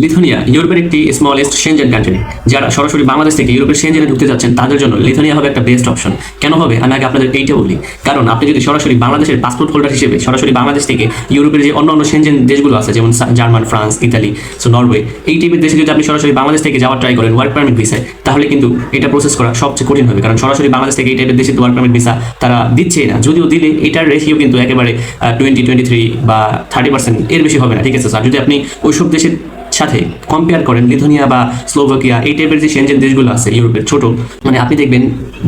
Lithuania ইউরোপের একটি smallest Shenzhen country যারা সরাসরি বাংলাদেশ থেকে ইউরোপের সেনজেনে ঢুকতে যাচ্ছেন, তাদের জন্য লিথুনিয়া হবে একটা বেস্ট অপশন কেন হবে? আমি আগে আপনাদের এইটা বলি। কারণ আপনি যদি সরাসরি বাংলাদেশের পাসপোর্ট হোল্ডার হিসেবে সরাসরি বাংলাদেশ থেকে ইউরোপের যে অন্য অন্য সেনজেন দেশগুলো আছে, যেমন German, France, Italy so Norway এই টাইপের দেশে যদি আপনি সরাসরি বাংলাদেশ থেকে যাওয়ার ট্রাই করেন ওয়ার্ক পারমিট ভিসায় তাহলে কিন্তু এটা প্রসেস করা সবচেয়ে কঠিন হবে। কারণ সরাসরি বাংলাদেশ থেকে এই টাইপের দেশে ওয়ার্ক পারমিট ভিসা তারা দিচ্ছেই না। যদিও দিলে এটার রেশিও কিন্তু একেবারে টোয়েন্টি টোয়েন্টি থ্রি বা থার্টি পার্সেন্ট এর বেশি হবে না। ঠিক আছে স্যার যদি আপনি ওইসব দেশের সাথে কম্পেয়ার করেন লিথুনিয়া বা স্লোভাকিয়া, এই টাইপের যে সেনজেন দেশগুলো আছে, ইউরোপের ছোট মানে আপনি দেখবেন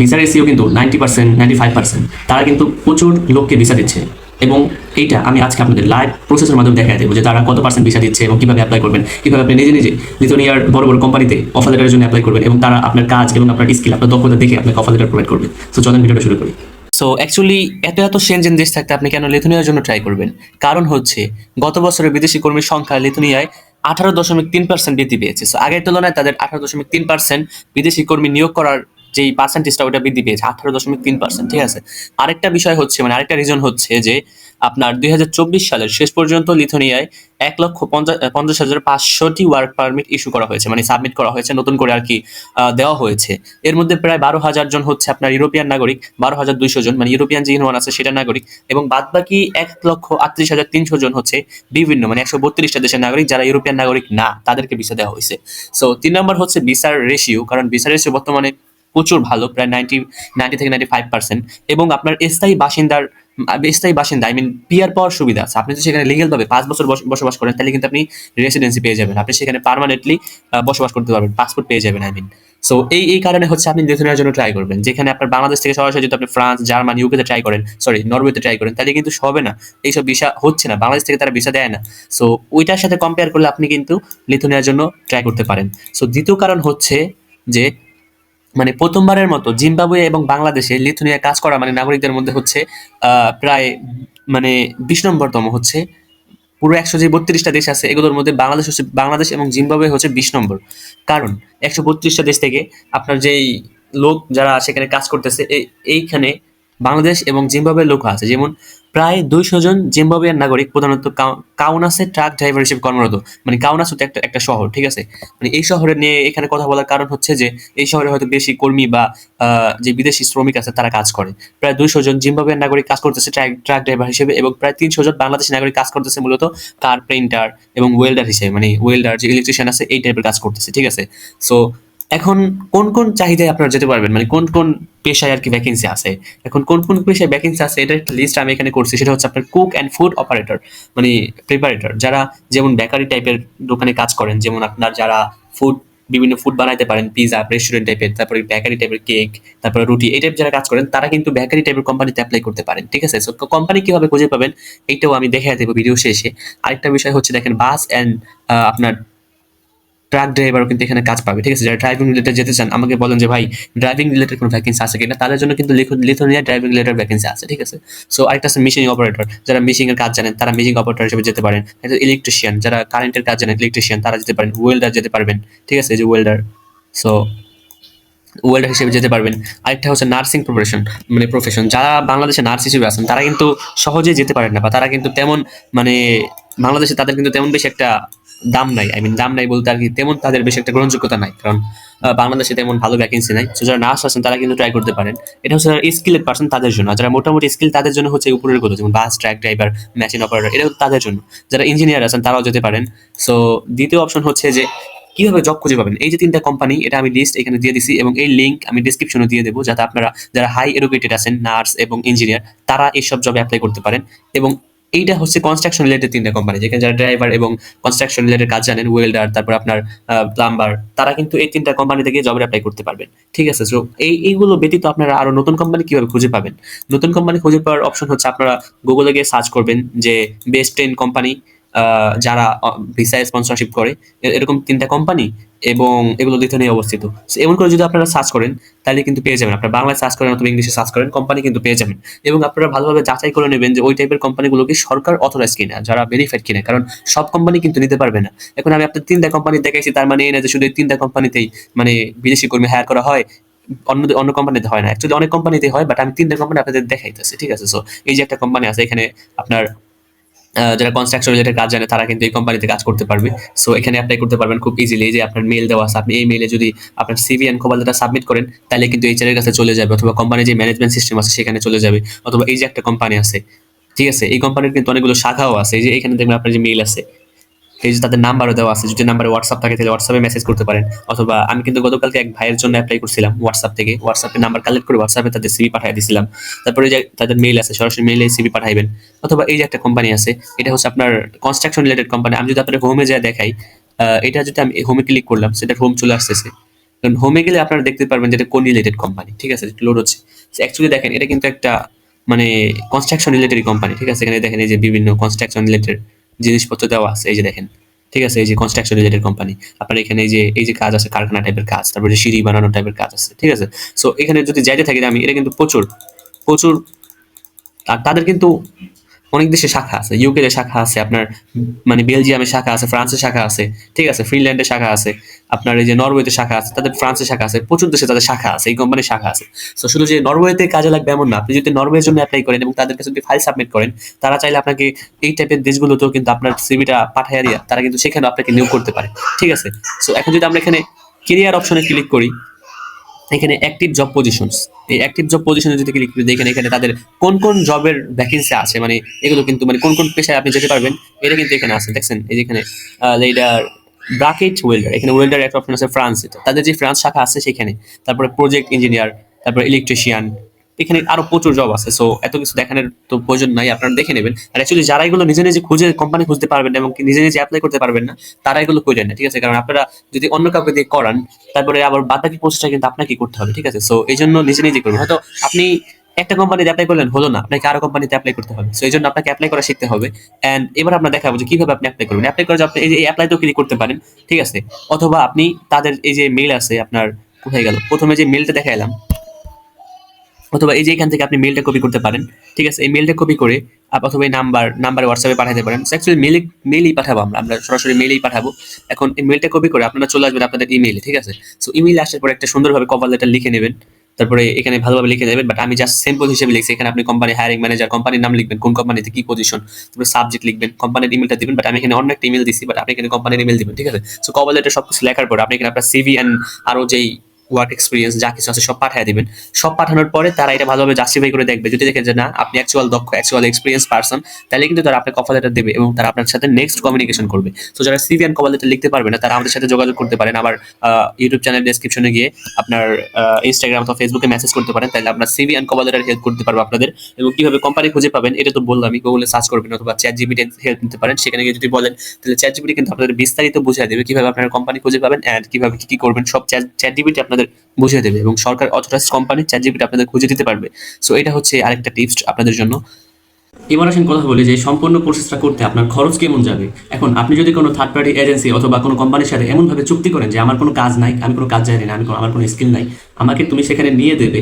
ভিসা রেসিও কিন্তু ninety percent ninety five percent তারা কিন্তু প্রচুর লোককে ভিসা দিচ্ছে। এবং এইটা আমি আজকে আপনাদের লাইভ প্রসেসের মাধ্যমে দেখা দেবো যে তারা কত পার্সেন্ট ভিসা দিচ্ছে এবং কীভাবে অ্যাপ্লাই করবেন, কীভাবে আপনি নিজে নিজে লিথুনিয়ার বড় বড় কোম্পানিতে অফার লেটারের জন্য অ্যাপ্লাই করবেন এবং তারা আপনার কাজ এবং আপনার স্কিল আপনার দক্ষতা দেখে আপনাকে অফার লেটার প্রোভাইড করবে। তো চলেন ভিডিওটা শুরু করি। সো অ্যাকচুয়ালি এত এত সেনজেন দেশ থাকতে আপনি কেন লিথুনিয়ার জন্য ট্রাই করবেন? কারণ হচ্ছে, গত বছরের বিদেশি কর্মীর সংখ্যা লিথুনিয়ায় আঠারো দশমিক তিন পার্সেন্ট বৃদ্ধি পেয়েছে। আগের তুলনায় তাদের আঠারো দশমিক তিন পার্সেন্ট বিদেশি কর্মী নিয়োগ করার যেই পার্সেন্টেজটা ওটা বৃদ্ধি পেয়েছে, আঠারো দশমিক তিন পার্সেন্ট ঠিক আছে? আরেকটা বিষয় হচ্ছে মানে আরেকটা রিজন হচ্ছে যে আপনার দুই হাজার চব্বিশ সালের শেষ পর্যন্ত লিথুনিয়ায় এক লক্ষ পঞ্চাশ হাজার পাঁচশোটি ওয়ার্ক পারমিট ইস্যু করা হয়েছে মানে সাবমিট করা হয়েছে, নতুন করে আর কি দেওয়া হয়েছে। এর মধ্যে প্রায় বারো হাজার জন হচ্ছে আপনার ইউরোপিয়ান নাগরিক, বারো হাজার দুইশো জন মানে ইউরোপিয়ান যে ইউনিয়ন আছে সেটা নাগরিক, এবং বাদ বাকি এক লক্ষ আটত্রিশ হাজার তিনশো জন হচ্ছে বিভিন্ন মানে একশো বত্রিশটা দেশের নাগরিক যারা ইউরোপিয়ান নাগরিক না, তাদেরকে ভিসা দেওয়া হয়েছে। সো তিন নম্বর হচ্ছে ভিসার রেশিও কারণ ভিসার রেশিও বর্তমানে প্রচুর ভালো, প্রায় নাইনটি নাইনটি থেকে নাইনটি ফাইভ পার্সেন্ট এবং আপনার স্থায়ী বাসিন্দার, স্থায়ী বাসিন্দা আই মিন পিয়ার পাওয়ার সুবিধা আছে। আপনি যদি সেখানে লিগেল ভাবে পাঁচ বছর বস- বসবাস করেন, তাহলে কিন্তু আপনি রেসিডেন্সি পেয়ে যাবেন। আপনি সেখানে পার্মানেন্টলি বসবাস করতে পারবেন পাসপোর্ট পেয়ে যাবেন আই মিন সো এই এই কারণে হচ্ছে আপনি লিথুনিয়ার জন্য ট্রাই করবেন। যেখানে আপনার বাংলাদেশ থেকে সরাসরি যদি আপনি ফ্রান্স জার্মান ইউকেতে ট্রাই করেন সরি নরওয়েতে ট্রাই করেন, তাহলে কিন্তু হবে না। এইসব ভিসা হচ্ছে না। বাংলাদেশ থেকে তারা ভিসা দেয় না। সো ওইটার সাথে কম্পেয়ার করলে আপনি কিন্তু লিথুনিয়ার জন্য ট্রাই করতে পারেন। সো দ্বিতীয় কারণ হচ্ছে যে মানে প্রথমবারের মতো জিম্বাবুয়ে এবং বাংলাদেশে লিথুনিয়া কাজ করা মানে নাগরিকদের মধ্যে হচ্ছে প্রায় মানে বিশ নম্বরতম হচ্ছে। পুরো একশো যে বত্রিশটা দেশ আছে, এগুলোর মধ্যে বাংলাদেশ হচ্ছে, বাংলাদেশ এবং জিম্বাবুয়ে হচ্ছে বিশ নম্বর। কারণ একশো বত্রিশটা দেশ থেকে আপনার যেই লোক যারা সেখানে কাজ করতেছে এইখানে বাংলাদেশ এবং জিম্বাবুয়ের লোক আছে। যেমন প্রায় দুইশো জন জিম্বাবুয়ার নাগরিক প্রধানত কাউনাসে ট্রাক ড্রাইভার হিসেবে কর্মরত। মানে কাউনাস হচ্ছে একটা একটা শহর, ঠিক আছে? মানে এই শহরে নিয়ে এখানে কথা বলার কারণ হচ্ছে যে, এই শহরে হয়তো বেশি কর্মী বা যে বিদেশি শ্রমিক আছে, তারা কাজ করে। প্রায় দুইশো জন জিম্বাবুয়ের নাগরিক কাজ করতেছে ট্রাক ট্রাক ড্রাইভার হিসেবে এবং প্রায় তিনশো জন বাংলাদেশি নাগরিক কাজ করতেছে মূলত কার পেইন্টার এবং ওয়েল্ডার হিসেবে। মানে ওয়েল্ডার, যে ইলেকট্রিশিয়ান আছে, এই টাইপের কাজ করতেছে, ঠিক আছে? সো এখন কোন কোন চাহিদায় আপনারা যেতে পারবেন? মানে কোন কোন পেশায় আর কি ভ্যাকেন্সি আছে? এখন কোন কোন পেশায় ভ্যাকেন্সি আছে? এটা একটা লিস্ট আমি এখানে করছি, সেটা হচ্ছে আপনার কুক অ্যান্ড ফুড অপারেটর মানে প্রিপারেটর যারা যেমন বেকারি টাইপের দোকানে কাজ করেন, যেমন আপনার যারা ফুড বিভিন্ন ফুড বানাইতে পারেন পিজা রেস্টুরেন্ট টাইপের তারপরে বেকারি টাইপের কেক তারপরে রুটি, এই টাইপ যারা কাজ করেন, তারা কিন্তু বেকারি টাইপের কোম্পানিতে অ্যাপ্লাই করতে পারেন, ঠিক আছে? সো কোম্পানি কীভাবে খুঁজে পাবেন, এইটাও আমি দেখে দেবো ভিডিও শেষে। আরেকটা বিষয় হচ্ছে দেখেন বাস অ্যান্ড আপনার ট্রাক ড্রাইভারও কিন্তু এখানে কাজ পাবে, ঠিক আছে? যারা ড্রাইভিং রিলেটেড যেতে চান, আমাকে বলেন যে, ভাই ড্রাইভিং রিলেটেড কোনো ভ্যাকেন্সি আছে কিনা? তাদের জন্য কিন্তু লিথুনিয়া ড্রাইভিং রিলেটেড ভ্যাকেন্সি আছে, ঠিক আছে? সো আরেকটা আছে মিশিং অপারেটর যারা মিশিং এর কাজ জানেন, তারা মিশিং অপারেটর হিসেবে যেতে পারেন। ইলেকট্রিশিয়ান যারা কারেন্টের কাজ জানেন ইলেকট্রিশিয়ান তারা যেতে পারেন। ওয়েল্ডার যেতে পারবেন, ঠিক আছে? যে ওয়েল্ডার সো ওয়েল্ডার হিসেবে যেতে পারবেন। আরেকটা হচ্ছে নার্সিং প্রফেশন মানে প্রফেশন যারা বাংলাদেশে নার্স হিসেবে আছেন, তারা কিন্তু সহজেই যেতে পারেন না, বা তারা কিন্তু তেমন মানে বাংলাদেশে তাদের কিন্তু তেমন বেশি একটা দাম নাই আই মিন দাম নাই বলতে আর কি তেমন তাদের বেশি একটা গ্রহণযোগ্যতা নাই, কারণ বাংলাদেশে তেমন ভালো ভ্যাকেন্সি নাই। সো যারা নার্স আছেন, তারা কিন্তু ট্রাই করতে পারেন। এটা হচ্ছে যারা স্কিলের পার্সন তাদের জন্য। যারা মোটামুটি স্কিল তাদের জন্য হচ্ছে উপরের কথা, যেমন bus truck driver machine operator এটা তাদের জন্য। যারা ইঞ্জিনিয়ার আছেন, তারাও যেতে পারেন। সো দ্বিতীয় অপশন হচ্ছে যে, কীভাবে জব খুঁজে পাবেন? এই যে তিনটা কোম্পানি এটা আমি লিস্ট এখানে দিয়ে দিছি এবং এই লিঙ্ক আমি ডিসক্রিপশনে দিয়ে দেবো, যাতে আপনারা, যারা হাই এডুকেটেড আছেন নার্স এবং ইঞ্জিনিয়ার তারা এইসব জবে অ্যাপ্লাই করতে পারেন। এবং এইটা হচ্ছে কনস্ট্রাকশন রিলেটেড তিনটা কোম্পানি যেখানে যারা ড্রাইভার এবং কনস্ট্রাকশন রিলেটেড কাজ জানেন ওয়েল্ডার তারপর আপনার প্লাম্বার তারা কিন্তু এই তিনটা কোম্পানি থেকে জবের অ্যাপ্লাই করতে পারবেন। ঠিক আছে? সো এই, এইগুলো ব্যতীত আপনারা আরও নতুন কোম্পানি কীভাবে খুঁজে পাবেন? নতুন কোম্পানি খুঁজে পাওয়ার অপশন হচ্ছে আপনারা গুগলে গিয়ে সার্চ করবেন যে বেস্ট টেন কোম্পানি যারা ভিসা স্পন্সরশিপ করে এরকম তিনটা কোম্পানি এবং এগুলো লিথুনিয়ায় অবস্থিত। এমন করে যদি আপনারা সার্চ করেন, তাহলে কিন্তু পেয়ে যাবেন। আপনারা বাংলায় সার্চ করেন অথবা ইংলিশে সার্চ করেন কোম্পানি কিন্তু পেয়ে যাবেন। এবং আপনারা ভালোভাবে যাচাই করে নেবেন যে ওই টাইপের কোম্পানিগুলো কি সরকার অথরাইজ কিনা, যারা বেনিফিট কিনা। কারণ সব কোম্পানি কিন্তু নিতে পারবে না। এখন আমি আপনার তিনটা কোম্পানি দেখাইছি, তার মানে এই না যে শুধু এই তিনটা কোম্পানিতেই মানে বিদেশি কর্মী হায়ার করা হয়, অন্য অন্য কোম্পানিতে হয় না। অ্যাকচুয়ালি অনেক কোম্পানিতে হয় বাট আমি তিনটা কোম্পানি আপনাদের দেখাইতেছি, ঠিক আছে? সো এই যে একটা কোম্পানি আছে, এখানে আপনার যারা কনস্ট্রাকশন রিলেটেড কাজ জানে, তারা কিন্তু এই কোম্পানিতে কাজ করতে পারবে। সো এখানে অ্যাপ্লাই করতে পারবেন খুব ইজিলি যে আপনার মেল দেওয়া আছে। আপনি এই মেলে যদি আপনার সিভি অ্যান্ড কোম্পানিটা সাবমিট করেন, তাহলে কিন্তু এইচআর এর কাছে চলে যাবে অথবা কোম্পানির যে ম্যানেজমেন্ট সিস্টেম আছে, সেখানে চলে যাবে। অথবা এই যে একটা কোম্পানি আছে, ঠিক আছে? এই কোম্পানির কিন্তু অনেকগুলো শাখাও আছে। এই যে এখানে দেখবেন আপনার যে মেল আছে এই যে তাদের নাম্বারও দেওয়া আছে, যদি নাম্বারে হোয়াটসঅ্যাপ থাকে তাহলে হোয়াটসঅ্যাপে মেসেজ করতে পারেন। অথবা আমি কিন্তু গতকালকে এক ভাইয়ের জন্য অ্যাপ্লাই করছিলাম হোয়াটসঅ্যাপ থেকে। হোয়াটসঅ্যাপে নাম্বার কালেক্ট করে হোয়াটসঅ্যাপে তাদের সিভি পাঠিয়ে দিয়েছিলাম তারপরে যে তাদের মেইল আছে, সরাসরি মেলে সিভি পাঠাইবেন। অথবা এই যে একটা কোম্পানি আছে, এটা হচ্ছে আপনার কনস্ট্রাকশন রিলেটেড কোম্পানি আমি যদি আপনার হোমে যায় দেখাই এটা যদি আমি হোমে ক্লিক করলাম সেটা হোম চলে আসতেছে। কারণ হোমে গেলে আপনারা দেখতে পারবেন যে এটা কোন রিলেটেড কোম্পানি ঠিক আছে? লোড হচ্ছে। অ্যাকচুয়ালি দেখেন, এটা কিন্তু একটা মানে কনস্ট্রাকশন রিলেটেড কোম্পানি ঠিক আছে? এখানে দেখেন এই যে বিভিন্ন কনস্ট্রাকশন রিলেটেড জিনিসপত্র দেওয়া আছে, এই যে দেখেন। ঠিক আছে? এই যে কনস্ট্রাকশন রিলেটেড কোম্পানি আপনার এখানে এই যে এই যে কাজ আছে, কারখানা টাইপের কাজ, তারপরে সিঁড়ি বানানো টাইপের কাজ আছে, ঠিক আছে? সো এখানে যদি যাইতে থাকি, আমি, এটা কিন্তু প্রচুর প্রচুর আর তাদের কিন্তু অনেক দেশে শাখা আছে ইউকে এর শাখা আছে, আপনার মানে বেলজিয়ামের শাখা আছে ফ্রান্সের শাখা আছে, ঠিক আছে ফিনল্যান্ডের শাখা আছে, আপনার এই যে নরওয়েতে শাখা আছে, তাদের ফ্রান্সের শাখা আছে, প্রচুর দেশে তাদের শাখা আছে, এই কোম্পানির শাখা আছে। তো শুধু যে নরওয়েতে কাজে লাগবে এমন না, আপনি যদি নরওয়ের জন্য অ্যাপ্লাই করেন এবং তাদের কাছে যদি ফাইল সাবমিট করেন, তারা চাইলে আপনাকে এই টাইপের দেশগুলোতেও কিন্তু আপনার সিভিটা পাঠাইয়া দিয়া তারা কিন্তু সেখানে আপনাকে নিয়োগ করতে পারে, ঠিক আছে? সো এখন যদি আমরা এখানে কেরিয়ার অপশনে ক্লিক করি এখানে অ্যাক্টিভ জব পজিশনস এই অ্যাক্টিভ জব পজিশনে যদি ক্লিক করে দেখেন, এখানে তাদের কোন কোন জবের ভ্যাকেন্সি আছে মানে এগুলো কিন্তু মানে কোন কোন পেশায় আপনি যেতে পারবেন, এটা কিন্তু এখানে আছে। দেখছেন, এই যেখানে লেডার ব্রাকেট ওয়েল্ডার এখানে ওয়েল্ডার একটা অপশন আছে ফ্রান্স তাদের যে ফ্রান্স শাখা আছে সেখানে, তারপরে প্রজেক্ট ইঞ্জিনিয়ার তারপরে ইলেকট্রিশিয়ান এখানে আরও প্রচুর জব আছে সো এত কিছু দেখানোর তো প্রয়োজন নাই, আপনারা দেখে নেবেন। আর অ্যাকচুয়ালি যারা এগুলো নিজে নিজে খুঁজে কোম্পানি খুঁজতে পারবেন এবং নিজে নিজে অ্যাপ্লাই করতে পারবেন না, তারা এগুলো করেন না ঠিক আছে? কারণ আপনারা যদি অন্য কাউকে দিয়ে করান, তারপরে আবার বাদ বাকি পোস্টটা কিন্তু আপনাকে করতে হবে, ঠিক আছে? সো এই জন্য নিজে নিজে করবেন হয়তো আপনি একটা কোম্পানিতে অ্যাপ্লাই করলেন, হলো না, আপনাকে আরও কোম্পানিতে অ্যাপ্লাই করতে হবে। সো এই জন্য আপনাকে অ্যাপ্লাই করা শিখতে হবে। এন্ড এবার আমরা দেখাবো যে কীভাবে আপনি অ্যাপ্লাই করবেন। অ্যাপ্লাই করে যে আপনি এই যে অ্যাপ্লাইতেও ক্লিক করতে পারেন, ঠিক আছে? অথবা আপনি তাদের এই যে মেল আছে, আপনার কোথায় গেল? প্রথমে যে মেলটা দেখা এলাম অথবা এই যে এখান থেকে আপনি মেলটা কপি করতে পারেন, ঠিক আছে? এই মেলটা কপি করে অথবা এই নাম্বার নাম্বারে হোয়াটসঅ্যাপে পাঠাতে পারেন। অ্যাকচুয়ালি মেলে মেলেই পাঠাবো আমরা আমরা সরাসরি মেলেই পাঠাবো। এখন এই মেলটা কপি করে আপনারা চলে আসবেন আপনাদের ইমেইলে ঠিক আছে? সো ইমেইলে আসার পরে একটা সুন্দরভাবে কভার লেটার লিখে নেবেন। তারপরে এখানে ভালোভাবে লিখে দেবেন বাট আমি জাস্ট সিম্পল হিসেবে লিখছি। এখানে আপনি কোম্পানি হায়ারিং ম্যানেজার কোম্পানির নাম লিখবেন, কোন কোম্পানিতে কি পজিশন তারপরে সাবজেক্ট লিখবেন কোম্পানির ইমেলটা দিবেন বাট আমি এখানে অন্য একটা ইমেল দিচ্ছি বাট আপনি এখানে কোম্পানির ইমেল দিবেন, ঠিক আছে? সো কভার লেটার সব কিছু লেখার পর আপনি এখানে আপনার সিভি অ্যান্ড আরও যেই ওয়ার্ক এক্সপিরিয়েন্স যা কিছু আছে সব পাঠিয়ে দিবেন। সব পাঠানোর পরে তারা এটা ভালোভাবে জাস্টিফাই করে দেখবে। যদি দেখেন যে না, আপনি অ্যাকচুয়াল দক্ষ অ্যাকচুয়াল এক্সপিরিয়েন্স পারসন তাহলে কিন্তু তারা আপনাকে কভার লেটার দেবে এবং তারা আপনার সাথে নেক্সট কমিউনিকেশন করবে। তো যারা সিভি অ্যান্ড কভার লেটার লিখতে পারবে না, তারা আমাদের সাথে যোগাযোগ করতে পারেন। আমার ইউটিউব চ্যানেল ডেসক্রিপশনে গিয়ে আপনার ইনস্টাগ্রাম অথবা ফেসবুকে মেসেজ করতে পারেন। তাহলে আপনার CV and cover letter help করতে পারব আপনাদের। এবং কীভাবে কোম্পানি খুঁজে পাবেন, এটা তো বললাম আমি গুগলে সার্চ করবেন অথবা চ্যাট জিবিটি হেল্প নিতে পারেন। সেখানে গিয়ে যদি বলেন, তাহলে চ্যাট জিবিটি কিন্তু আপনাদের বিস্তারিত বুঝিয়ে দেবে কীভাবে আপনার কোম্পানি খুঁজে পাবেন অ্যান্ড কীভাবে কি কি করবেন। সব চ্যাট জিবিটি আপনাদের বুঝিয়ে দেবে এবং সরকার অথরাইজ কোম্পানি চ্যাট জিপিটি আপনাদের খুঁজে দিতে পারবে। সো এটা হচ্ছে আরেকটা টিপস আপনাদের জন্য। এবার আসেন কথা বলি যে, সম্পূর্ণ প্রসেসটা করতে আপনার খরচ কেমন যাবে? এখন, আপনি যদি কোনো থার্ড পার্টি এজেন্সি অথবা কোনো কোম্পানির সাথে এমনভাবে চুক্তি করেন যে, আমার কোনো কাজ নাই, আমি কোনো কাজ জানি না, আমি আমার কোনো স্কিল নাই, আমাকে তুমি সেখানে নিয়ে দেবে।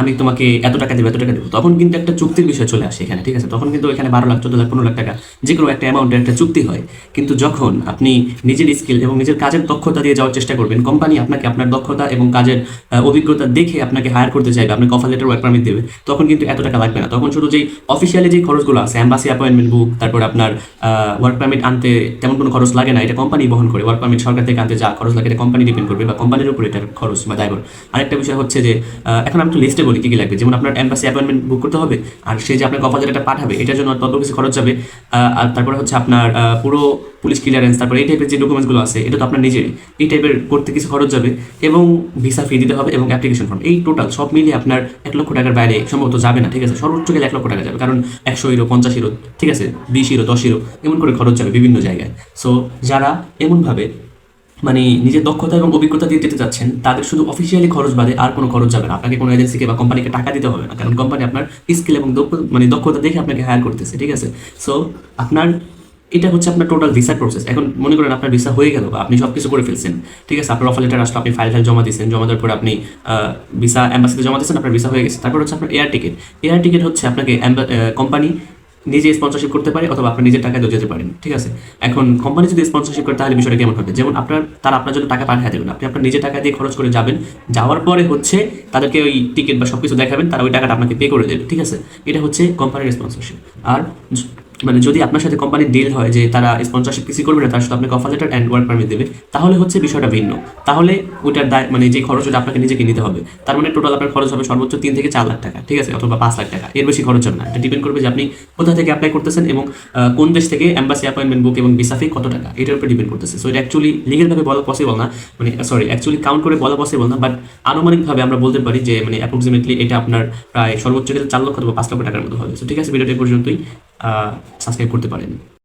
আমি তোমাকে এত টাকা দেবো, এত টাকা দেবো। তখন কিন্তু একটা চুক্তির বিষয় চলে আসে এখানে, ঠিক আছে? তখন কিন্তু এখানে বারো লাখ, চোদ্দ লাখ, পনেরো লাখ টাকা যে কোনো একটা অ্যামাউন্টের একটা চুক্তি হয়। কিন্তু যখন আপনি নিজের স্কিল এবং নিজের কাজের দক্ষতা দিয়ে যাওয়ার চেষ্টা করবেন কোম্পানি আপনাকে আপনার দক্ষতা এবং কাজের অভিজ্ঞতা দেখে আপনাকে হায়ার করতে চাইবে, আপনাকে অফার লেটার ওয়ার্ক পারমিট দেবে, তখন কিন্তু এত টাকা লাগবে না। তখন শুধু যেই অফিসিয়ালি যে খরচগুলো আছে অ্যাম্বাসি অ্যাপয়েন্টমেন্ট বুক তারপর আপনার ওয়ার্ক পারমিট আনতে তেমন কোনো খরচ লাগে না, এটা কোম্পানি বহন করে। ওয়ার্ক পারমিট সরকার থেকে আনতে যা খরচ লাগে, এটা কোম্পানি ডিপেন্ড করবে বা কোম্পানির উপর এটার খরচ বা দায়বর আরেকটা বিষয় হচ্ছে যে এখন আমি একটু লিস্টে বলি কি কি লাগবে? যেমন আপনার অ্যাম্বাসি অ্যাপয়েন্টমেন্ট বুক করতে হবে, আর সে যে আপনার অফার লেটারটা পাঠাবে, এটার জন্য তত কিছু খরচ যাবে আর তারপরে হচ্ছে আপনার পুরো পুলিশ ক্লিয়ারেন্স তারপরে এই টাইপের যে ডকুমেন্টসগুলো আছে, এটা তো আপনার নিজের এই টাইপের করতে কিছু খরচ যাবে এবং ভিসা ফি দিতে হবে এবং অ্যাপ্লিকেশন ফর্ম এই টোটাল সব মিলিয়ে আপনার এক লক্ষ টাকার বাইরে সম্ভবত যাবে না, ঠিক আছে? সর্বোচ্চ গেলে এক লক্ষ টাকা যাবে, কারণ একশো ইরো পঞ্চাশ ইরো ঠিক আছে? বিশ ইরো দশ ইরো এমন করে খরচ যাবে বিভিন্ন জায়গায়। সো যারা এমনভাবে মানে নিজের দক্ষতা এবং অভিজ্ঞতা দিয়ে যেতে চাচ্ছেন তাদের শুধু অফিসিয়ালি খরচ বাদে আর কোনো খরচ যাবে না। আপনাকে কোনো এজেন্সিকে বা কোম্পানিকে টাকা দিতে হবে না, কারণ কোম্পানি আপনার স্কিল এবং মানে দক্ষতা দেখে আপনাকে হায়ার করতেছে, ঠিক আছে? সো আপনার, এটা হচ্ছে আপনার টোটাল ভিসা প্রসেস এখন মনে করেন আপনার ভিসা হয়ে গেল বা আপনি সব কিছু করে ফেলছেন, ঠিক আছে? আপনার অফার লেটার আসলে, আপনি ফাইল ফাইল জমা দিয়েছেন জমা দেওয়ার পরে আপনি ভিসা অ্যাম্বাসিতে জমা দিয়েছেন আপনার ভিসা হয়ে গেছে। তারপর হচ্ছে আপনার এয়ার টিকিট এয়ার টিকিট হচ্ছে আপনাকে কোম্পানি নিজে স্পন্সরশিপ করতে পারে অথবা আপনার নিজের টাকায় যেতে পারেন, ঠিক আছে? এখন কোম্পানি যদি স্পন্সরশিপ করে, তাহলে বিষয়টা কেমন হবে? যেমন আপনার, তারা আপনার জন্য টাকা পাঠিয়ে দেবেন। আপনি আপনার নিজের টাকা দিয়ে খরচ করে যাবেন, যাওয়ার পরে হচ্ছে তাদেরকে ওই টিকিট বা সব কিছু দেখাবেন, তারা ওই টাকাটা আপনাকে পে করে দেবে, ঠিক আছে? এটা হচ্ছে কোম্পানির স্পন্সরশিপ আর মানে যদি আপনার সাথে কোম্পানির ডিল হয় যে তারা স্পন্সরশিপ কিছু করবে না, তার সাথে আপনাকে offer letter and work permit দেবে, তাহলে হচ্ছে বিষয়টা ভিন্ন। তাহলে ওইটার দায় মানে যে খরচ ওটা আপনাকে নিজেকে নিতে হবে, তার মানে টোটাল আপনার খরচ হবে সর্বোচ্চ তিন থেকে চার লাখ টাকা, ঠিক আছে? অথবা পাঁচ লাখ টাকা। এর বেশি খরচ হবে না। এটা ডিপেন্ড করবে যে আপনি কোথা থেকে অ্যাপ্লাই করতেছেন এবং কোন দেশ থেকে অ্যাম্বাসি অ্যাপয়েন্টমেন্ট বুক এবং ভিসা ফি কত টাকা, এটার উপর ডিপেন্ড করতেছে। সো এটা অ্যাকচুয়ালি লিগেলভাবে বলা পসিবল না। মানে সরি অ্যাকচুয়ালি কাউন্ট করে বলা পসিবল না বাট আনুমানিকভাবে আমরা বলতে পারি যে মানে অ্যাপ্রক্সিমেটলি এটা আপনার প্রায় সর্বোচ্চ ক্ষেত্রে চার লক্ষ অথবা পাঁচ লক্ষ টাকার মতো হবে। সো ঠিক আছে ভিডিওটা পর্যন্তই। সাবস্ক্রাইব করতে পারেন